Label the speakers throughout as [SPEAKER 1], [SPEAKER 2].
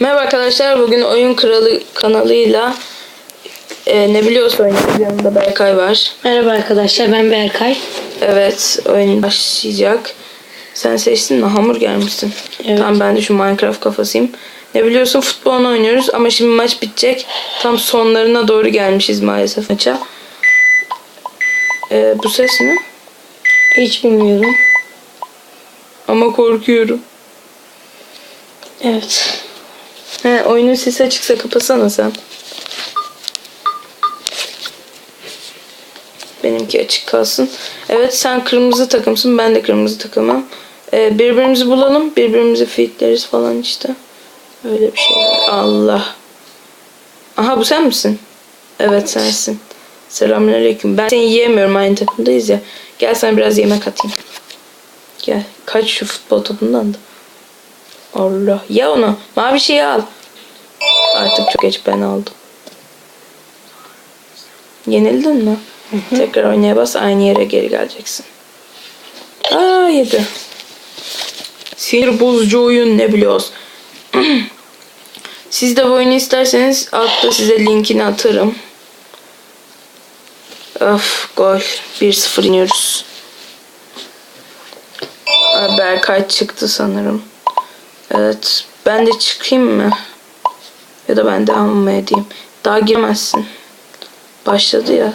[SPEAKER 1] Merhaba arkadaşlar. Bugün Oyun Kralı kanalıyla e, ne biliyorsa oynuyoruz. Yanımda Berkay var.
[SPEAKER 2] Merhaba arkadaşlar ben Berkay.
[SPEAKER 1] Evet oyun başlayacak. Sen seçtin mi? Hamburger misin?
[SPEAKER 2] Evet.
[SPEAKER 1] Tamam ben de şu Minecraft kafasıyım. Ne biliyorsun futbolunu oynuyoruz ama şimdi maç bitecek. Tam sonlarına doğru gelmişiz maalesef maça. E, bu ses ne?
[SPEAKER 2] Hiç bilmiyorum.
[SPEAKER 1] Ama korkuyorum.
[SPEAKER 2] Evet.
[SPEAKER 1] Oyunun sesi açıksa kapatsana sen. Benimki açık kalsın. Evet sen kırmızı takımsın ben de kırmızı takımım. Ee, birbirimizi bulalım. Birbirimizi feedleriz falan işte. Öyle bir şey. Allah. Aha bu sen misin? Evet sensin. Selamünaleyküm. Ben seni yiyemiyorum aynı takımdayız ya. Gel sana biraz yemek atayım. Gel. Kaç şu futbol topundan da. Allah. Ya onu. Mavi şeyi al. Artık çok geç ben aldım. Yenildin mi? Tekrar oynaya bas aynı yere geri geleceksin. Aa yedi. Sinir bozucu oyun ne biliyoruz. Siz de bu oyunu isterseniz altta size linkini atarım. Of gol. 1-0 iniyoruz. Berkay çıktı sanırım. Evet. Ben de çıkayım mı? Ya da ben devam edeyim? Daha girmezsin. Başladı ya.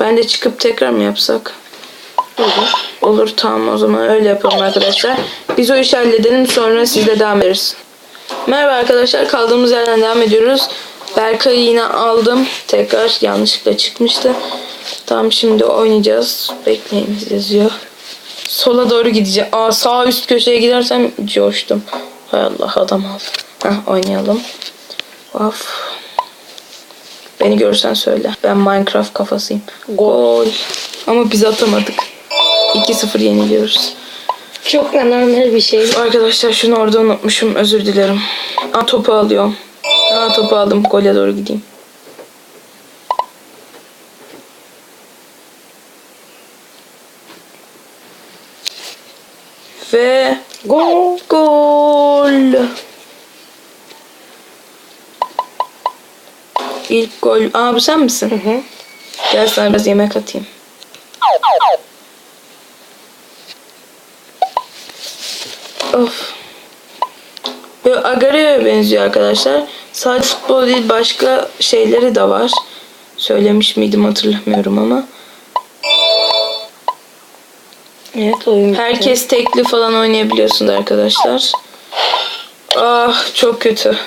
[SPEAKER 1] Ben de çıkıp tekrar mı yapsak? Olur. Olur tamam o zaman öyle yapalım arkadaşlar. Biz o işi halledelim sonra siz de devam ederiz. Merhaba arkadaşlar kaldığımız yerden devam ediyoruz. Berkay'ı yine aldım. Tekrar yanlışlıkla çıkmıştı. Tamam şimdi oynayacağız. Bekleyiniz yazıyor. Sola doğru gideceğim. Aa sağ üst köşeye gidersem coştum. Hay Allah adam aldı. Heh, oynayalım. Of. Beni görürsen söyle. Ben Minecraft kafasıyım. Gol. Ama biz atamadık. 2-0 yeniliyoruz.
[SPEAKER 2] Çok normal bir şey.
[SPEAKER 1] Arkadaşlar şunu orada unutmuşum. Özür dilerim. Aa topu alıyorum. Aa topu aldım. Gole doğru gideyim. Ve
[SPEAKER 2] Gol.
[SPEAKER 1] Gol. İlk gol. Aa bu sen misin?
[SPEAKER 2] Hı hı.
[SPEAKER 1] Gel sana biraz yemek atayım. Of. Böyle Agaro'ya benziyor arkadaşlar. Sadece futbol değil başka şeyleri de var. Söylemiş miydim hatırlamıyorum ama.
[SPEAKER 2] Evet oyun.
[SPEAKER 1] Herkes tekli falan oynayabiliyorsunuz arkadaşlar. Ah çok kötü.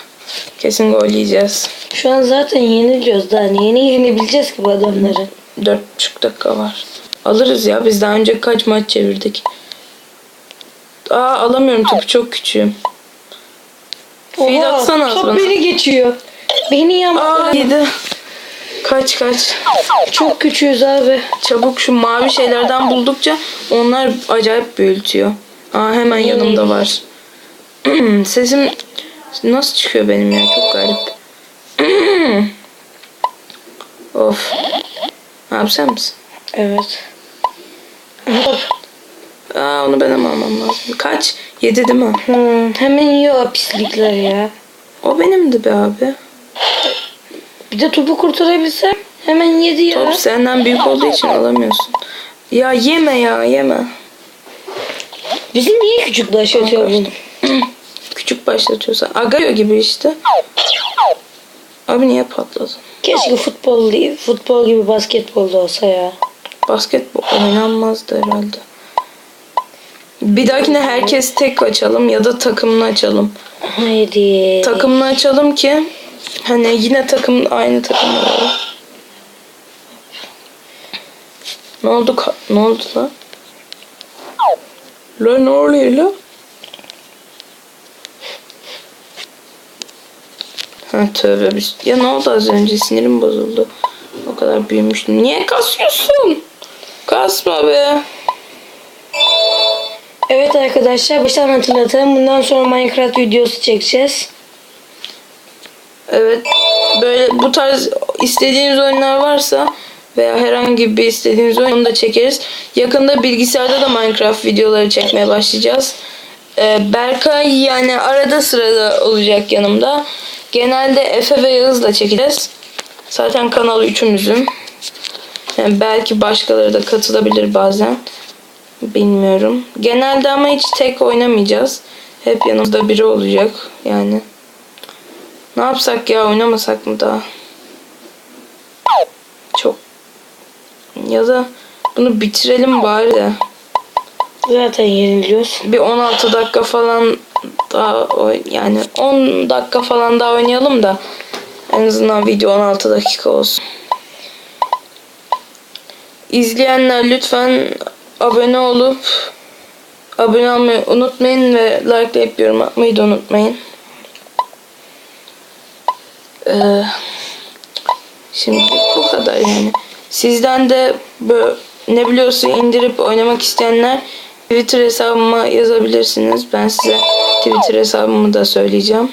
[SPEAKER 1] Kesin gol yiyeceğiz.
[SPEAKER 2] Şu an zaten yeniliyoruz daha. Neyini yenebileceğiz ki bu adamları?
[SPEAKER 1] Dört buçuk dakika var. Alırız ya. Biz daha önce kaç maç çevirdik. Aa alamıyorum topu çok küçüğüm. Feed atsana
[SPEAKER 2] top
[SPEAKER 1] bana.
[SPEAKER 2] beni geçiyor. Beni
[SPEAKER 1] Aa
[SPEAKER 2] yamadı.
[SPEAKER 1] yedi. Kaç kaç.
[SPEAKER 2] Çok küçüğüz abi.
[SPEAKER 1] Çabuk şu mavi şeylerden buldukça onlar acayip büyütüyor. Aa hemen yanımda var. Sesim nasıl çıkıyor benim ya çok garip. of. Sen misin?
[SPEAKER 2] Evet.
[SPEAKER 1] Aa onu ben hemen almam lazım. Kaç? Yedi değil mi?
[SPEAKER 2] Hmm, hemen yiyor o pislikler ya.
[SPEAKER 1] O benimdi be abi.
[SPEAKER 2] Bir de topu kurtarabilsem hemen yedi ya.
[SPEAKER 1] Top senden büyük olduğu için alamıyorsun. Ya yeme ya yeme.
[SPEAKER 2] Bizi niye küçük?
[SPEAKER 1] Küçük başlatıyorsa. Agayo gibi işte. Abi niye patladın?
[SPEAKER 2] Keşke futbol değil, futbol gibi basketbol da olsa ya.
[SPEAKER 1] Basketbol oynanmazdı herhalde. Bir dahakine herkes tek açalım ya da takımını açalım.
[SPEAKER 2] Haydi.
[SPEAKER 1] Takımını açalım ki hani yine takım aynı takım olalım. Ne oldu? Ne oldu lan? Lan ne oluyor lan? Ha tövbe biz. Ya ne oldu az önce sinirim bozuldu. O kadar büyümüştüm. Niye kasıyorsun? Kasma be.
[SPEAKER 2] Evet arkadaşlar baştan hatırlatalım. Bundan sonra Minecraft videosu çekeceğiz.
[SPEAKER 1] Evet. Böyle bu tarz istediğiniz oyunlar varsa veya herhangi bir istediğiniz oyunu da çekeriz. Yakında bilgisayarda da Minecraft videoları çekmeye başlayacağız. Ee, Berkay yani arada sırada olacak yanımda. Genelde Efe ve Yağız'la çekeceğiz. Zaten kanal üçümüzün. Yani belki başkaları da katılabilir bazen. Bilmiyorum. Genelde ama hiç tek oynamayacağız. Hep yanımızda biri olacak yani. Ne yapsak ya oynamasak mı daha? Çok. Ya da bunu bitirelim bari de.
[SPEAKER 2] Zaten yeniliyoruz.
[SPEAKER 1] Bir 16 dakika falan daha yani 10 dakika falan daha oynayalım da en azından video 16 dakika olsun. İzleyenler lütfen abone olup abone olmayı unutmayın ve likelayıp yorum atmayı da unutmayın. Ee, şimdi bu kadar yani. Sizden de böyle ne biliyorsa indirip oynamak isteyenler Twitter hesabıma yazabilirsiniz. Ben size Twitter hesabımı da söyleyeceğim.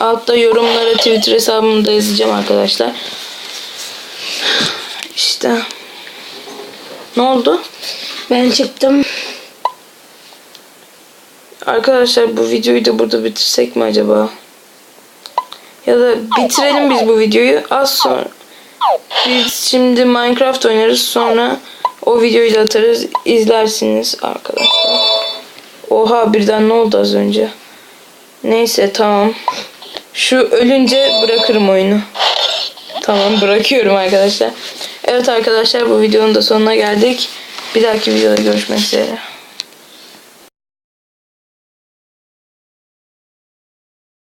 [SPEAKER 1] Altta yorumlara Twitter hesabımı da yazacağım arkadaşlar. İşte. Ne oldu?
[SPEAKER 2] Ben çıktım.
[SPEAKER 1] Arkadaşlar bu videoyu da burada bitirsek mi acaba? Ya da bitirelim biz bu videoyu. Az sonra biz şimdi Minecraft oynarız sonra o videoyu da atarız. izlersiniz arkadaşlar. Oha birden ne oldu az önce? Neyse tamam. Şu ölünce bırakırım oyunu. Tamam bırakıyorum arkadaşlar. Evet arkadaşlar bu videonun da sonuna geldik. Bir dahaki videoda görüşmek üzere.